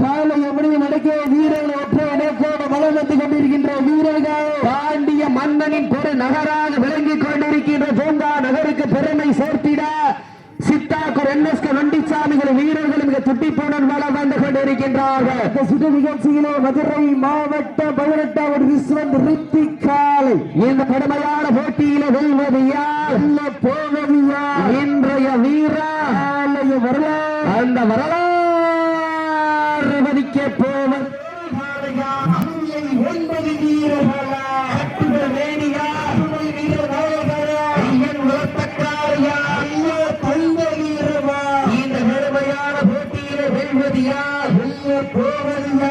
சாலை எப்படி நடக்க வீரர்கள் ஒற்றை இடைக்கோடு வளம் கொண்டிருக்கின்ற வீரர்கள். பாண்டிய மன்னனின் பெரு நகராக விளங்கிக் கொண்டிருக்கின்ற பூங்கா நகருக்கு பெருமை சேர்த்திட சித்தாக்கூர் என் எஸ் கே நொண்டிசாமிகள் வீரர்கள் மிக துட்டிப்புடன் வளம் வந்து கொண்டிருக்கின்றார்கள். இந்த சுற்று நிகழ்ச்சியிலே மதுரை மாவட்ட பதினெட்டாவது விஸ்வன் ரித்திக் காலை இந்த கடுமையான போட்டியில வெல்வது யார்? போவது யார்? இன்றைய வீரர். வரலாறு. அந்த வரலாறு பார்வதிக்கு போவர். ஒன்பது வீரர்களா வேணியா போவதியா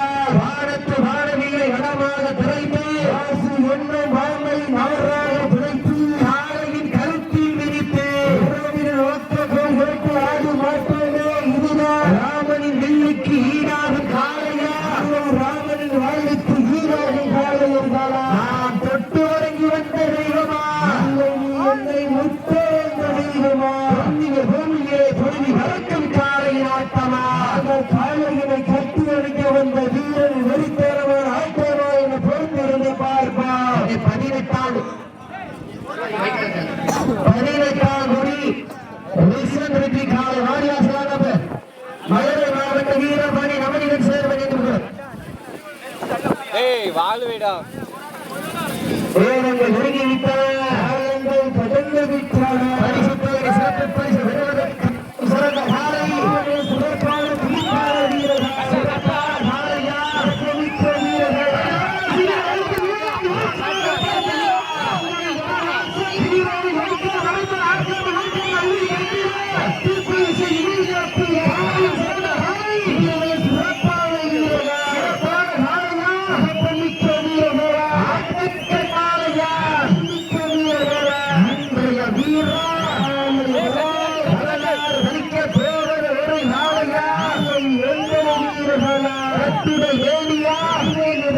வாழ்விடம். ஏன் உங்கள் விடுங்கி விட்டார்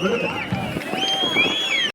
Look at that.